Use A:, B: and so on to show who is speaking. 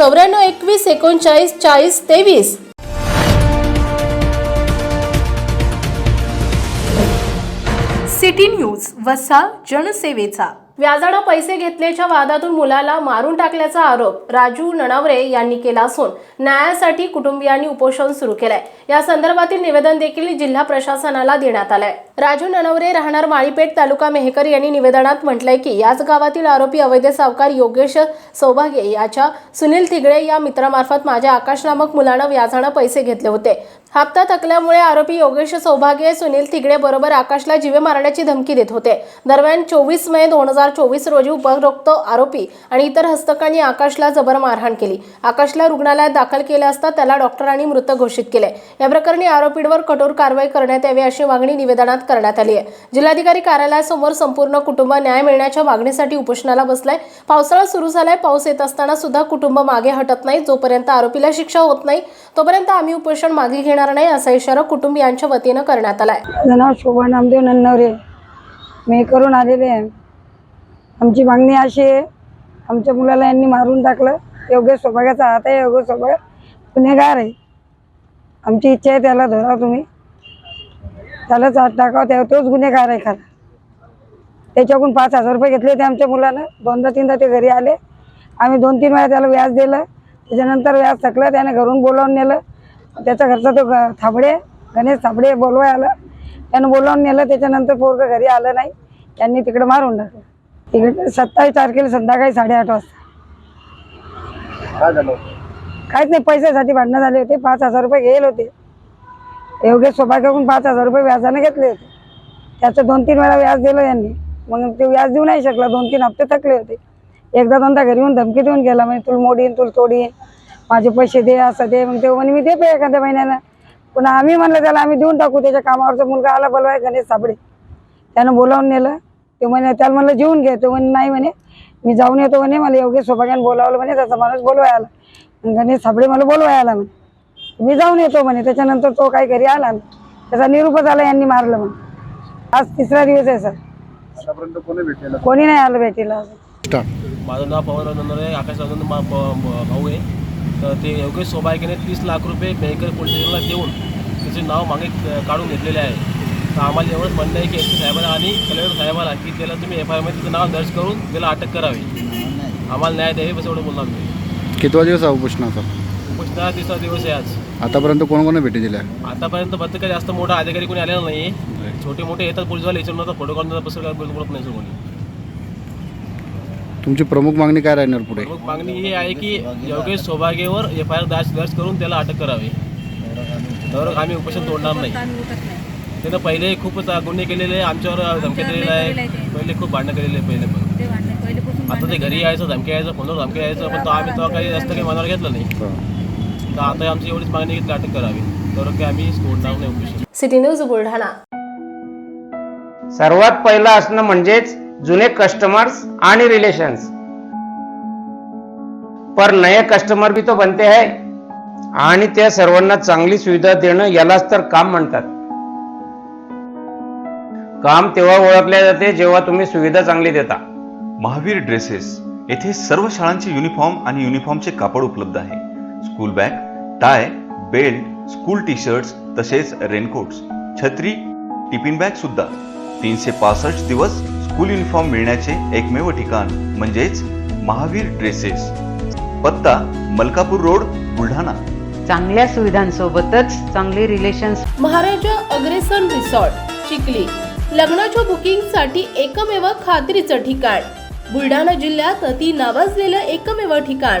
A: चौऱ्याण्णव एकवीस एकोणचाळीस चाळीस तेवीस.
B: सिटी न्यूज वसा जनसेवेचा.
A: व्याजानं पैसे घेतल्याच्या वादातून मुलाला मारून टाकल्याचा आरोप राजू नणावरे यांनी केला असून न्यायासाठी कुटुंबियांनी उपोषण सुरू केलंय. या संदर्भातील निवेदन देखील जिल्हा प्रशासनाला देण्यात आलंय. राजू ननवरे राहणार माळीपेठ तालुका मेहकर यांनी निवेदनात म्हटलंय की याच गावातील आरोपी अवैध सावकार योगेश सौभाग्य याच्या सुनील तिगडे या मित्रामार्फत माझ्या आकाश नामक मुलानं व्याजानं पैसे घेतले होते. हप्ता थकल्यामुळे आरोपी योगेश सौभाग्य सुनील तिगडे बरोबर आकाशला जीवे मारण्याची धमकी देत होते. दरम्यान चोवीस मे दोन हजार चोवीस रोजी उपरोक्त आरोपी आणि इतर हस्तकांनी आकाशला जबर मारहाण केली. आकाशला रुग्णालयात दाखल केले असता त्याला डॉक्टरांनी मृत घोषित केले या प्रकरणी आरोपींवर कठोर कारवाई करण्यात यावी अशी मागणी निवेदनात करण्यात आली आहे. जिल्हाधिकारी कार्यालयासमोर संपूर्ण कुटुंब न्याय मिळण्याच्या मागणीसाठी उपोषणाला बसलाय. पावसाळा सुरू झालाय. पाऊस येत असताना सुद्धा कुटुंब मागे हटत नाही. जोपर्यंत आरोपीला शिक्षा होत नाही तोपर्यंत आम्ही उपोषण मागे घेणार नाही असा इशारा कुटुंबियांच्या वतीनं करण्यात आलाय.
C: नाव शोभा नामदेव नन्नवरे मी करून आलेले आहे. आमची मागणी अशी आहे आमच्या मुलाला यांनी मारून टाकलं. योगेश सौभाग्याचा हात आहे योगेश सौभाग्य गुन्हेगार आहे. आमची इच्छा आहे त्याला धरा तुम्ही. त्यालाच हात टाकावं त्या तोच गुन्हेगार आहे खरा. त्याच्याकडून पाच हजार रुपये घेतले होते आमच्या मुलानं. दोनदा तीनदा ते घरी आले. आम्ही दोन तीन वेळा त्याला व्याज दिलं. त्याच्यानंतर व्याज थकलं त्याने घरून बोलावून नेलं. त्याचा घरचा तो ग- थाबडे गणेश थाबडे बोलवाय आलं. त्यानं बोलावून नेलं त्याच्यानंतर पोरगं घरी आलं नाही. त्यांनी तिकडे मारून टाकलं. तिकडे सत्तावीस तारखेला संध्याकाळी साडेआठ वाजता. काहीच नाही पैशासाठी भांडणं झाले होते. पाच हजार रुपये घेईल होते. योगेश सौभाग्याकडून पाच हजार रुपये व्याजाने घेतले होते. त्याचं दोन तीन वेळा व्याज दिलं यांनी. मग ते व्याज देऊ नाही शकला दोन तीन हप्ते थकले होते. एकदा दोनदा घरी येऊन धमकी देऊन गेला म्हणजे तुला मोडीन तुला तोडीन माझे पैसे दे असं दे. मग ते म्हणे मी देतो एखाद्या महिन्यानं. पुन्हा आम्ही म्हणलं त्याला आम्ही देऊन टाकू त्याच्या कामावरचा मुलगा आला बोलवाय गणेश साबडे त्यानं बोलावून नेलं. ते म्हणे त्याला म्हणलं जेवून घे. तो म्हणे नाही म्हणे मी जाऊन येतो म्हणे मला योग्य सौभाग्यानं बोलावलं म्हणे त्याचा माणूस बोलवाय आला. गणेश साबडे मला बोलवाय आला म्हणे. मी जाऊन येतो म्हणे त्याच्यानंतर तो काही घरी आला. त्याचा निरूपच आला यांनी मारलं म्हणे आज तिसरा दिवस आहे सर.
D: आतापर्यंत कोणी भेटलेलं?
C: कोणी नाही आलं भेटीला अजून.
E: माझं नाव पवन नंदरे आहे आकाश राजन भाऊ आहे. तर ते योगेश सौभाग्याने तीस लाख रुपये मेहकर पोलीस स्टेशनला देऊन त्याचे नाव मागे क- काढून घेतलेले आहे. तर आम्हाला एवढंच म्हणणं आहे की एस साहेबांना आणि कलेक्टर साहेबांना की त्याला तुम्ही एफ आय आरमध्ये त्याचं नाव दर्ज करून त्याला अटक करावी. आम्हाला न्याय द्यावी बस एवढं बोलणार मी.
D: कितवा दिवस आहे उपोषणाचा?
E: पुढचा तिसरा दिवस आहे आज.
D: आतापर्यंत कोण कोणी भेटी दिल्या?
E: आतापर्यंत फक्त काही जास्त मोठा अधिकारी कोणी आलेला नाही छोटे मोठे येतात पोलीसवाले याच्यावर फोटो काढून देतात, बसं काय बोलत नाही सर कोणी
D: तुमची प्रमुख मागणी काय राहणार पुढे?
E: प्रमुख मागणी ही आहे की योगेश सौभाग्यावर एफ आय आर दर्ज दर्ज करून त्याला अटक करावी. तर आम्ही उपोषण तोडणार नाही. त्यानं पहिले खूप गुन्हे केलेले आहे, आमच्यावर धमकी दिलेले आहे पहिले खूप भांडणं केलेले आहे पहिले पण. आता ते घरी यायचं धमकी यायचं फोनवर धमकी यायचं पण तो आम्ही तेव्हा काही जास्त काही मनावर घेतलं नाही. तर आता आमची एवढीच मागणी आहे की अटक करावी. तर की आम्ही तोडणार नाही उपोषण
A: सिटी न्यूज बुलढाणा.
F: सर्वात पहिलं असणं म्हणजेच जुने कस्टमर्स आणि रिलेशन्स पर नए कस्टमर भी तो बनते है. आणि त्या सर्वांना चांगली सुविधा देणं यालाच तर काम म्हणतात. काम तेव्हा ओळखले जाते जेव्हा तुम्ही सुविधा चांगली देता.
G: महावीर ड्रेसेस येथे सर्व शाळांचे युनिफॉर्म आणि युनिफॉर्मचे कापड उपलब्ध आहे. School bag tie belt school T shirts तसेच रेनकोट्स छत्री टिफिन बॅग सुद्धा. तीनशे पासष्ट दिवस स्कूल युनिफॉर्म मिळण्याचे एकमेव ठिकाण म्हणजेच महावीर ड्रेसेस पत्ता मलकापूर रोड बुलढाणा.
H: चांगल्या सुविधांसोबतच चांगले रिलेशन्स
A: महाराजा अग्रेसन रिसॉर्ट चिखली. लग्नाच्या बुकिंगसाठी एकमेव खात्रीचं ठिकाण. बुलढाणा जिल्ह्यात अति नावाजलेलं एकमेव ठिकाण.